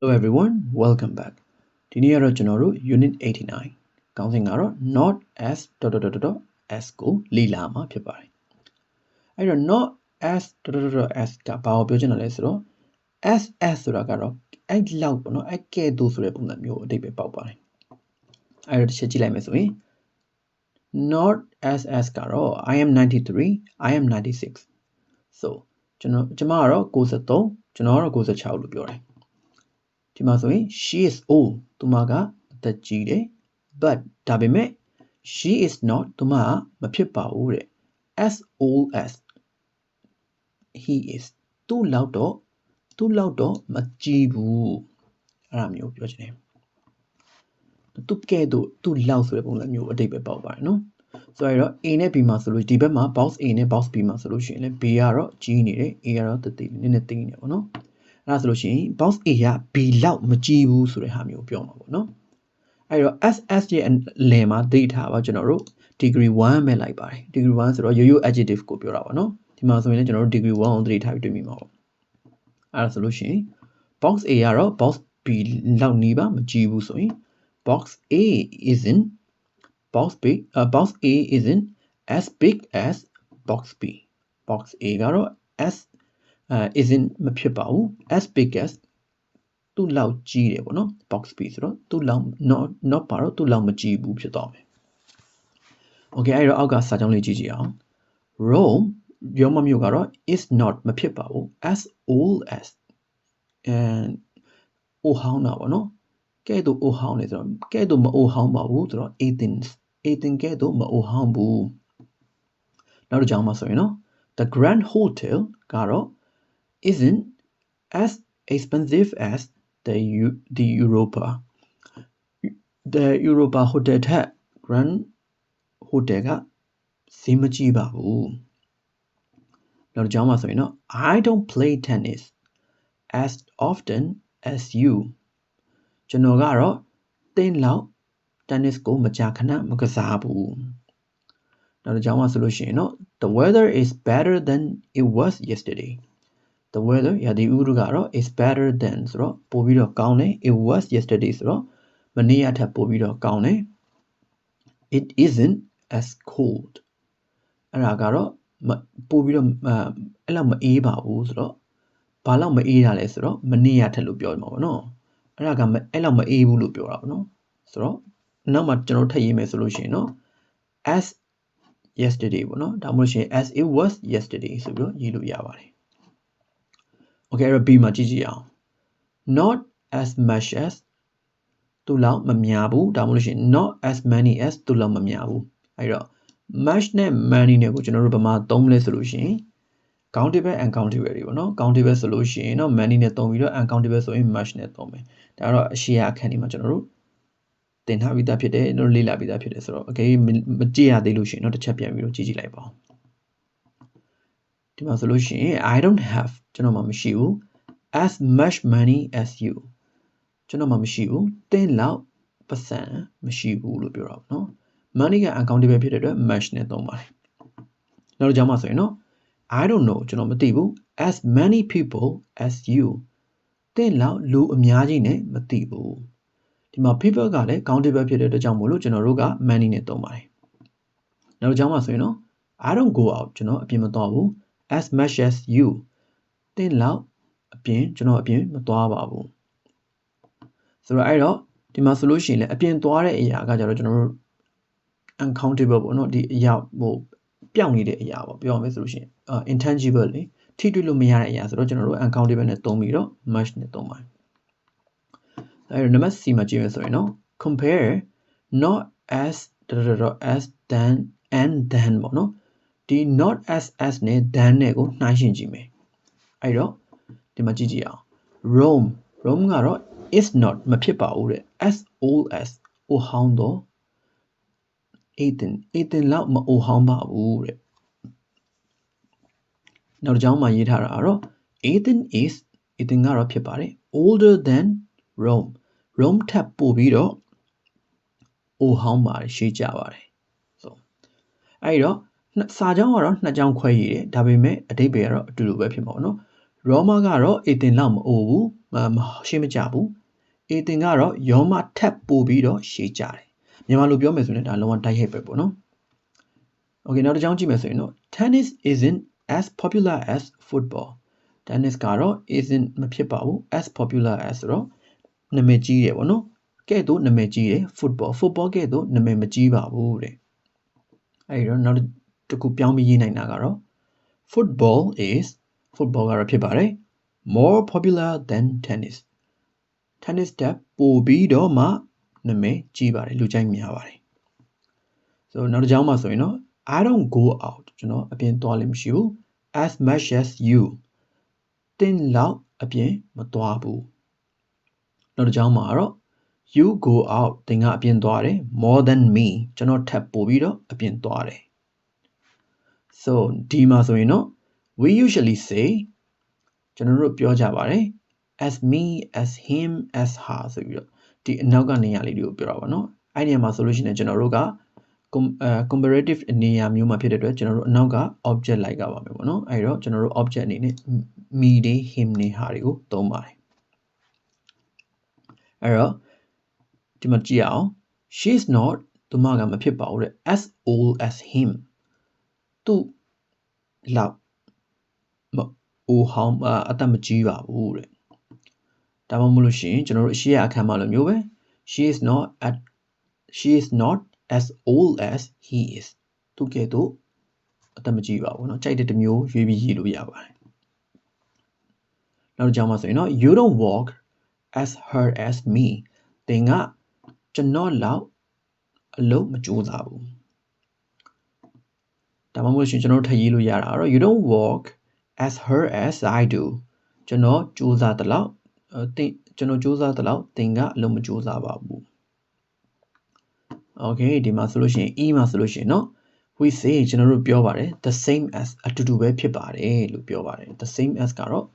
Hello everyone welcome back ဒီနေ့ကတော့ကျွန်တော်တို့ unit 89ခေါင်းစဉ်ကတော့ not as dot dot dot dot as ကိုလေ့လာမှာဖြစ်ပါတယ်အဲ့တော့ not as dot dot dot as ကဘာကိုပြောချင်တာလဲဆိုတော့ as as ဆိုတာကတော့အဲ့လောက်ပေါ့နော်အဲ့ကဲ့သို့ဆိုတဲ့ပုံစံမျိုးအဓိပ္ပာယ်ပေါက်ပါတယ်အဲ့တော့တစ်ချက်ကြည့်လိုက်မယ်ဆိုရင် not as as ကတော့ I am 93 I am 96 so ကျွန်တော်ကျွန်မကတော့93ကျွန်တော်ကတော့96လို့ပြောတယ် ဒီမှာဆိုရင် she is old သူမကအသက်ကြီးတယ် but ဒါပေမဲ့ she is not သူမကမဖြစ်ပါဘူးတဲ့ as old as he is သူ့လောက်တော့သူ့လောက်တော့မကြီးဘူးအဲ့ဒါမျိုးပြောချင်တယ်သူကဲ့သို့သူ့လောက်ဆိုတဲ့ပုံစံမျိုးအတိတ်ပဲပေါက်ပါတယ်နော်ဆိုတော့ A နဲ့ B မှာဆိုလို့ဒီဘက်မှာ box A နဲ့ box B မှာဆိုလို့ရှိရင်လည်း B ကတော့ကြီးနေတယ် A ကတော့တတိနည်းနည်းသိနေပေါ့နော် အဲ့ဒါဆိုလို့ရှိရင် box A က B လောက်မကြီးဘူးဆိုတဲ့ဟာမျိုးပြောမှာပေါ့နော်အဲ့တော့ SS ရဲ့အလယ်မှာသိထားပါကျွန်တော်တို့ degree 1ပဲလိုက်ပါတယ် degree 1ဆိုတော့ရိုးရိုး adjective ကိုပြောတာပါနော်ဒီမှာဆိုရင်လည်းကျွန်တော်တို့ degree 1ကိုသိထားပြီးတွေ့မိမှာပေါ့အဲ့ဒါဆိုလို့ရှိရင် box A ကတော့ box B လောက်နီးပါမကြီးဘူးဆိုရင် box A isn't box B uh, box A isn't as big as box B box A ကတော့ as uh, isn't မဖြစ်ပါဘူး as big as သူ့လောက်ကြီးတယ်ပေါ့နော် box B ဆိုတော့သူ့လောက် not not ပါတော့သူ့လောက်မကြီးဘူးဖြစ်သွားမယ် Okay အဲ့တော့အောက်ကစာကြောင်းလေးကြည့်ကြည့်အောင် Rome ရောမမြို့ကတော့ is not မဖြစ်ပါဘူး as old as and အိုဟောင်းတာပေါ့နော်ကဲ့သို့အိုဟောင်းနေဆိုတော့ကဲ့သို့မအိုဟောင်းပါဘူးဆိုတော့ Athens Athens ကဲ့သို့မအိုဟောင်းဘူးနောက်တစ်ကြောင်းမှာဆိုရင်နော် The Grand Hotel ကတော့ isn't as expensive as the U, the Europa the Europa Hotel ထက် Grand Hotel ကဈေးမကြီးပါဘူးနောက်တစ်ကြောင်းမှာဆိုရင်နော် I don't play tennis as often as you ကျွန်တော်ကတော့တင်းလောက် tennis ကိုမကြာခဏမကစားဘူးနောက်တစ်ကြောင်းမှာဆိုလို့ရှိရင်နော် the weather is better than it was yesterday The weather ရာသီဥတုကတော့ is better than ဆိုတော့ပိုပြီးတော့ကောင်းတယ် it was yesterday ဆိုတော့မနေ့ကထက်ပိုပြီးတော့ကောင်းတယ် it isn't as cold အဲ့ဒါကတော့ပိုပြီးတော့အဲ့လောက်မအေးပါဘူးဆိုတော့ဘာလောက်မအေးတာလဲဆိုတော့မနေ့ကထက်လို့ပြောမှာပေါ့နော်အဲ့ဒါကအဲ့လောက်မအေးဘူးလို့ပြောတာပေါ့နော်ဆိုတော့နောက်မှကျွန်တော်ထပ်ရေးမယ်ဆိုလို့ရှိရင်နော် as yesterday ပေါ့နော်ဒါမှမဟုတ်ရှင် as it was yesterday ဆိုပြီးတော့ရေးလို့ရပါတယ် okay အဲ့တော့ B မှာကြည့်ကြည့်အောင် not as much as သူလောက်မများဘူးဒါမှမဟုတ်ရှင် not as many as သူလောက်မများဘူးအဲ့တော့ much နဲ့ many နဲ့ကိုကျွန်တော်တို့ဗမာသုံးမလဲဆိုလို့ရှိရင် countable and countable တွေပေါ့နော် countable ဆိုလို့ရှိရင်တော့ many နဲ့သုံးပြီးတော့ uncountable ဆိုရင် much နဲ့သုံးမယ်ဒါကတော့အရှိရအခန်းဒီမှာကျွန်တော်တို့သင်ထားပြီးသားဖြစ်တယ်တို့လေ့လာပြီးသားဖြစ်တယ်ဆိုတော့ okay မကြည့်ရသေးလို့ရှိရင်တော့တစ်ချက်ပြန်ပြီးတော့ကြည့်ကြည့်လိုက်ပါဦး ဒီမှာဆိုလို့ရှိရင် I don't have ကျွန်တော်မှမရှိဘူး as much money as you ကျွန်တော်မှမရှိဘူးတင်းလောက်ပတ်စံမရှိဘူးလို့ပြောတာပေါ့နော် money က uncountable ဖြစ်တဲ့အတွက် much နဲ့သုံးပါတယ်နောက်တစ်ကြောင်းမှာဆိုရင်တော့ I don't know ကျွန်တော်မသိဘူး as many people as you တင်းလောက်လူအများကြီးနဲ့မသိဘူးဒီမှာ people ကလည်း countable ဖြစ်တဲ့အတွက်ကြောင့်မို့လို့ကျွန်တော်တို့က money နဲ့သုံးပါတယ်နောက်တစ်ကြောင်းမှာဆိုရင်တော့ I don't go out ကျွန်တော်အပြင်မသွားဘူး as much as you တင်းလောက်အပြင်ကျွန်တော်အပြင်မသွားပါဘူးဆိုတော့အဲ့တော့ဒီမှာဆိုလို့ရှိရင်လည်းအပြင်သွားတဲ့အရာကကြတော့ကျွန်တော်တို့ uncountable ပေါ့နော်ဒီအရာဟိုပျောက်နေတဲ့အရာပေါ့ပြောရမယ်ဆိုလို့ရှိရင် intangible လေထိတွေ့လို့မရတဲ့အရာဆိုတော့ကျွန်တော်တို့ uncountable နဲ့သုံးပြီးတော့ much နဲ့သုံးပါတယ်အဲ့တော့နံပါတ် C မှာကြည့်မယ်ဆိုရင်နော် compare not as as than and then ပေါ့နော် ဒီ not as as နဲ့ than နဲ့ကိုနှိုင်းယှဉ်ကြည့်မယ်အဲ့တော့ဒီမှာကြည့်ကြည့်အောင် Rome Rome ကတော့ is not မဖြစ်ပါဘူးတဲ့ as old as အိုဟောင်းတော့ Athens Athens လောက်မအိုဟောင်းပါဘူးတဲ့နောက်တစ်ကြောင်းမှာရေးထားတာကတော့ Athens is Athens ကတော့ဖြစ်ပါတယ် older than Rome Rome ထပ်ပို့ပြီးတော့အိုဟောင်းပါတယ်ရှေးကြပါတယ်ဆိုအဲ့တော့ စာကြောင်းကတော့နှစ်ကြောင်းခွဲရေးတယ်ဒါပေမဲ့အတိတ်ပဲကတော့အတူတူပဲဖြစ်မှာပေါ့နော်ရောမကတော့အေတင်လောက်မအိုဘူးမမရှေ့မကြဘူးအေသင်ကတော့ယောမထပ်ပို့ပြီးတော့ရှေ့ကြတယ်မြန်မာလိုပြောမယ်ဆိုရင်ဒါလုံးဝတိုက်ရိုက်ပဲပေါ့နော် Okay နောက်တစ်ကြောင်းကြည့်မယ်ဆိုရင်တော့ tennis isn't as popular as football tennis ကတော့ isn't မဖြစ်ပါဘူး as popular as ဆိုတော့နာမည်ကြီးတယ်ပေါ့နော်ကဲ့သို့နာမည်ကြီးတယ် football football ကဲ့သို့နာမည်မကြီးပါဘူးတဲ့အဲဒီတော့နောက် တစ်ခုပြောင်းပြီးရေးနိုင်တာကတော့ football is football ကတော့ဖြစ်ပါတယ် more popular than tennis tennis တက်ပိုပြီးတော့မှနာမည်ကြီးပါတယ်လူကြိုက်များပါတယ် so နောက်တစ်ကြောင်းမှာဆိုရင်တော့ I don't go out ကျွန်တော်အပြင်သွားလို့မရှိဘူး as much as you တင်းလောက်အပြင်မသွားဘူးနောက်တစ်ကြောင်းမှာတော့ you go out တင်ကအပြင်သွားတယ် more than me ကျွန်တော်ထပ်ပို့ပြီးတော့အပြင်သွားတယ် so ဒီမှာဆိုရင်တော့ we usually say ကျွန်တော်တို့ပြောကြပါတယ် as me as him as her ဆိုပြီးတော့ဒီအနောက်ကနေရာလေးတွေကိုပြောတာပါเนาะအဲ့ဒီမှာဆိုလို့ရှိရင်ကျွန်တော်တို့က comparative အနေအမျိုးမှာဖြစ်တဲ့အတွက်ကျွန်တော်တို့အနောက်က object လိုက်ကပါမယ်ပေါ့နော်အဲ့တော့ကျွန်တော်တို့ object အနေနဲ့ me တွေ him တွေဟာတွေကိုသုံးပါတယ်အဲ့တော့ဒီမှာကြည့်အောင် she is not သူမကမဖြစ်ပါဘူးတဲ့ as old as him သူလောက်မအိုဟောင်းအသက်မကြီးပါဘူးတဲ့ဒါမှမဟုတ်လို့ရှိရင်ကျွန်တော်တို့အရှိရအခန်းမှာလိုမျိုးပဲ she is not at she is not as old as he is သူကဲ့သို့အသက်မကြီးပါဘူးเนาะကြိုက်တဲ့တစ်မျိုးရွေးပြီးရေးလို့ရပါတယ်နောက်တစ်ကြောင်းမှာဆိုရင်เนาะ you don't walk as hard as me သင်ကကျွန်တော်လောက်အလုပ်မကြိုးစားဘူး ဒါမှမဟုတ်ရှင်ကျွန်တော်ထပ်ရေးလို့ရတာတော့ you don't walk as hard as I do ကျွန်တော်ကြိုးစားတဲ့လောက်တင်ကျွန်တော်ကြိုးစားတဲ့လောက်သင်ကအလုပ်မကြိုးစားပါဘူး okay ဒီမှာဆိုလို့ရှိရင် e မှာဆိုလို့ရှိရင်เนาะ we say ကျွန်တော်တို့ပြောပါတယ် the same as အတူတူပဲဖြစ်ပါတယ်လို့ပြောပါတယ် the same as ကတော့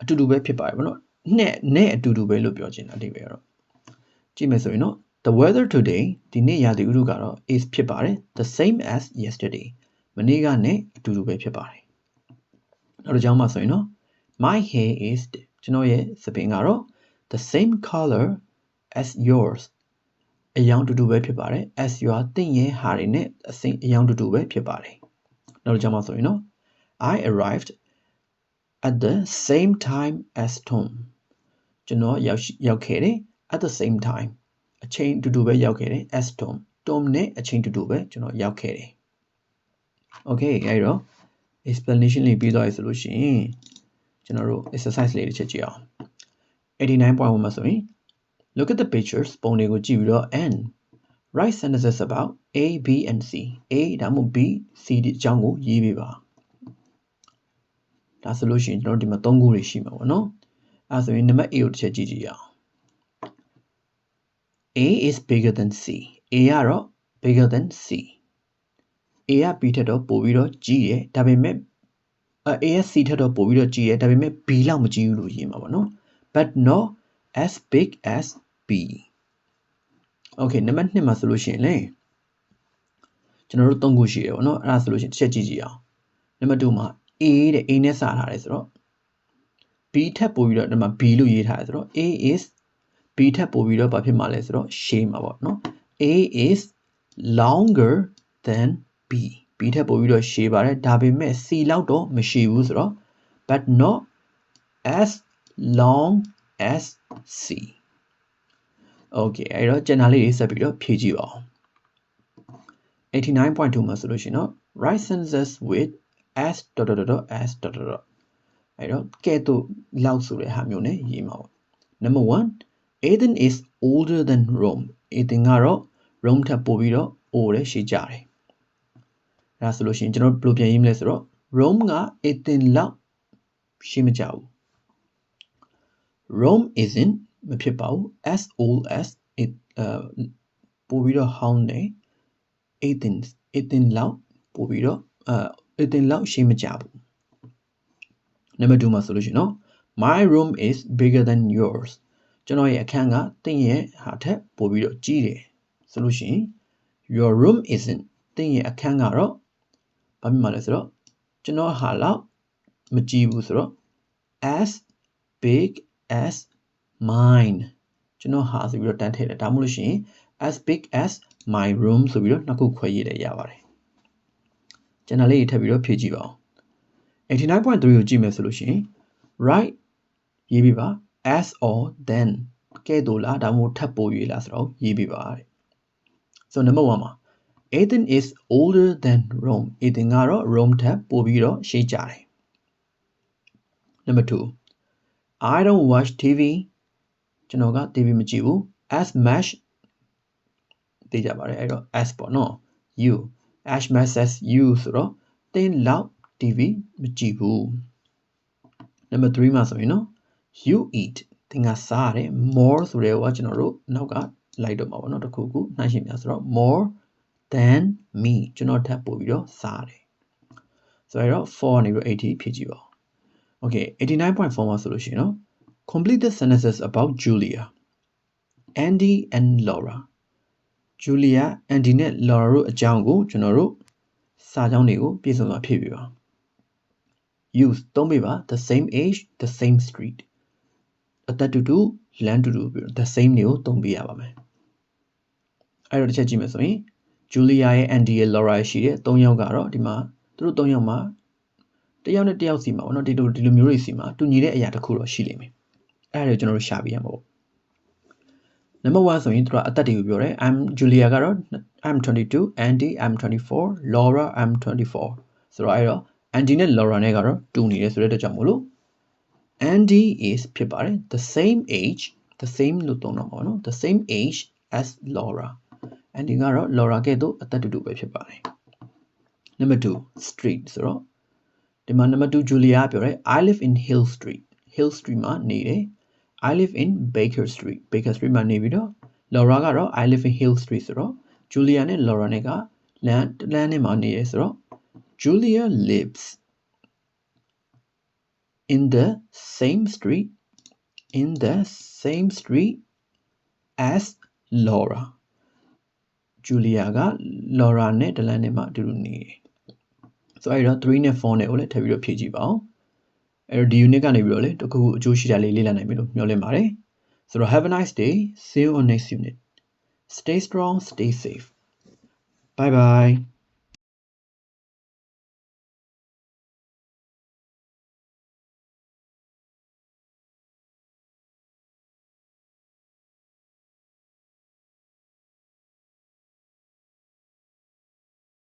အတူတူပဲဖြစ်ပါတယ်ဗောနော်နဲ့နဲ့အတူတူပဲလို့ပြောချင်တာအဓိပ္ပာယ်ကတော့ကြည့်မယ်ဆိုရင်เนาะ the weather today ဒီနေ့ရာသီဥတုကတော့ is ဖြစ်ပါတယ် the same as yesterday မနေ့ကနဲ့အတူတူပဲဖြစ်ပါတယ်နောက်တစ်ကြောင်းမှာဆိုရင်တော့ my hair is ကျွန်တော်ရဲ့သပင်ကတော့ the same color as yours အယောင်တူတူပဲဖြစ်ပါတယ် as your တင့်ရဲ့ဟာတွေနဲ့အစိမ်အယောင်တူတူပဲဖြစ်ပါတယ်နောက်တစ်ကြောင်းမှာဆိုရင်တော့ I arrived at the same time as Tom ကျွန်တော်ရောက်ရောက်ခဲ့တယ် at the same time အချိန်တူတူပဲရောက်ခဲ့တယ် as Tom Tom နဲ့အချိန်တူတူပဲကျွန်တော်ရောက်ခဲ့တယ် Okay အဲ့တော့ explanation လေးပြီးသွားပြီဆိုလို့ရှိရင်ကျွန်တော်တို့ exercise လေးတစ်ချက်ကြည့်အောင်89.1မှာဆိုရင် Look at the pictures ပုံတွေကိုကြည့်ပြီးတော့ and write sentences about A B and C A ဒါမှမဟုတ် B C ဒီအကြောင်းကိုရေးပေးပါဒါဆိုလို့ရှိရင်ကျွန်တော်ဒီမှာ၃ခုတွေရှိမှာပေါ့နော်အဲဆိုရင်နံပါတ် A ကိုတစ်ချက်ကြည့်ကြည့်ရအောင် A is bigger than C A ကတော့ bigger than C A က B ထက်တော့ပိုပြီးတော့ကြီးတယ်ဒါပေမဲ့ A က C ထက်တော့ပိုပြီးတော့ကြီးတယ်ဒါပေမဲ့ B လောက်မကြီးဘူးလို့ရေးမှာပေါ့နော် but not as big as B Okay နံပါတ်2မှာဆိုလို့ရှိရင်လေကျွန်တော်တို့သုံးခုရှိတယ်ပေါ့နော်အဲ့ဒါဆိုလို့ရှိရင်တစ်ချက်ကြည့်ကြည့်အောင်နံပါတ်2မှာ A တဲ့ A နဲ့စထားတယ်ဆိုတော့ B ထပ်ပို့ပြီးတော့ဒီမှာ B လို့ရေးထားတယ်ဆိုတော့ A is B ထပ်ပို့ပြီးတော့ဘာဖြစ်မှာလဲဆိုတော့ရှေးမှာပေါ့နော် A is longer than B B ထပ်ပို့ပြီးတော့ရှေးပါတယ်ဒါပေမဲ့ C လောက်တော့မရှိဘူးဆိုတော့ but not as long as C okay အဲ့တော့ကျန်တာလေးတွေဆက်ပြီးတော့ဖြည့်ကြည့်ပါဦး89.2မှာဆိုလို့ရှိရင်တော့ write sentences with as dot dot dot as dot dot dot အဲ့တော့ကဲ့သို့လောက်ဆိုတဲ့ဟာမျိုးနဲ့ရေးမှာပေါ့ number 1 Athens is older than Rome Athens ကတော့ Rome ထက်ပိုပြီးတော့ old တယ်ရှိကြတယ်အဲ့ ဒါဆိုလို့ရှိရင်ကျွန်တော်ဘယ်လိုပြန်ရေးမလဲဆိုတော့ Rome က Athens လောက်ရှိမကြဘူး Rome isn't မဖြစ်ပါဘူး as old as it uh ပို့ပြီးတော့ဟောင်းတယ် Athens Athens လောက်ပို့ပြီးတော့အဲ Athens လောက်ရှိမကြဘူးနံပါတ်2မှာဆိုလို့ရှိရင်နော် my room is bigger than yours ကျွန်တော်ရဲ့အခန်းကတင့်ရဲ့ဟာထက်ပိုပြီးတော့ကြီးတယ်ဆိုလို့ရှိရင် your room isn't တင့်ရဲ့အခန်းကတော့ ဘာဖြစ်မှာလဲဆိုတော့ကျွန်တော်ဟာလောက်မကြီးဘူးဆိုတော့ as big as mine ကျွန်တော်ဟာဆိုပြီးတော့တန်းထည့်တယ်ဒါမှမဟုတ်လို့ရှိရင် as big as my room ဆိုပြီးတော့နှစ်ခုခွဲရေးလည်းရပါတယ်ကျွန်တော်လေးထပ်ပြီးတော့ဖြည့်ကြည့်ပါဦး89.3ကိုကြည့်မယ်ဆိုလို့ရှိရင် right ရေးပြပါ as or then ကဲ့သို့လားဒါမှမဟုတ်ထပ်ပို၍လားဆိုတော့ရေးပြပါတဲ့ so number 1မှာ Athens is older than Rome Athens ကတော့ Rome ထက်ပိုပြီးတော့ရှေးကြတယ် number 2 I don't watch TV ကျွန်တော်က TV မကြည့်ဘူး as much သိကြပါတယ်အဲ့တော့ as ပေါ့နော် you as much as you ဆိုတော့တင်းလောက် TV မကြည့်ဘူး number 3မှာဆိုရင်နော် you eat သင်ကစားရတယ် more ဆိုတဲ့ဟောကျွန်တော်တို့နောက်ကလိုက်တော့မှာပေါ့နော်တခုခုနှိုင်းရှင်းပြဆိုတော့ more than me ကျွန်တော်ထပ်ပို့ပြီးတော့စားတယ်ဆိုတော့ for နေပြီးတော့80ဖြစ်ကြည့်ပါ okay 89.4မှာဆိုလို့ရှိရင်နော် complete the sentences about Julia Andy and Laura Julia Andy နဲ့ Laura တို့အကြောင်းကိုကျွန်တော်တို့စာကြောင်းတွေကိုပြည့်စုံစွာဖြည့်ပြပါ use သုံးပေးပါ the same age the same street အသက်တူတူလမ်းတူတူပြီးတော့ the same တွေကိုသုံးပေးရပါမယ်အဲ့တော့တစ်ချက်ကြည့်မယ်ဆိုရင် Julia ရဲ့ Andy ရဲ့ Laura ရဲ့ရှိတဲ့၃ယောက်ကတော့ဒီမှာသူတို့၃ယောက်မှာတယောက်နဲ့တယောက်စီမှာပေါ့နော်ဒီလိုဒီလိုမျိုးတွေစီမှာတူညီတဲ့အရာတစ်ခုတော့ရှိလိမ့်မယ်အဲ့ဒါကိုကျွန်တော်တို့ရှာပြရမှာပေါ့ number 1ဆိုရင်သူကအသက်တွေကိုပြောတယ် I'm Julia ကတော့ I'm 22 Andy I'm 24 Laura I'm 24ဆိုတော့အဲ့တော့ Andy နဲ့ Laura နဲ့ကတော့တူနေတယ်ဆိုတဲ့အတွက်ကြောင့်မို့လို့ Andy is ဖြစ်ပါတယ် the same age the same လို့သုံးတော့မှာပေါ့နော် the same age as Laura Andy ကတော့ Laura ကဲ့သို့အသက်တူတူပဲဖြစ်ပါတယ် number 2 street ဆိုတော့ဒီမှာ number 2 Julia ပြောတယ် I live in Hill Street Hill Street မှာနေတယ် I live in Baker Street Baker Street မှာနေပြီးတော့ Laura ကတော့ I live in Hill Street ဆိုတော့ Julia နဲ့ Laura နဲ့ကလမ်းလမ်းနဲ့မှာနေရဆိုတော့ Julia lives in the same street in the same street as Laura Julia က Laura နဲ့တလန်းနဲ့မှအတူတူနေတယ်ဆိုတော့အဲ့တော့3နဲ့4နဲ့ကိုလည်းထပ်ပြီးတော့ဖြည့်ကြည့်ပါအောင်အဲ့တော့ဒီ unit ကနေပြီးတော့လေတခုခုအကျိုးရှိတာလေးလေ့လာနိုင်ပြီလို့မျှော်လင့်ပါတယ်ဆိုတော့ have a nice day see you on next unit stay strong stay safe bye bye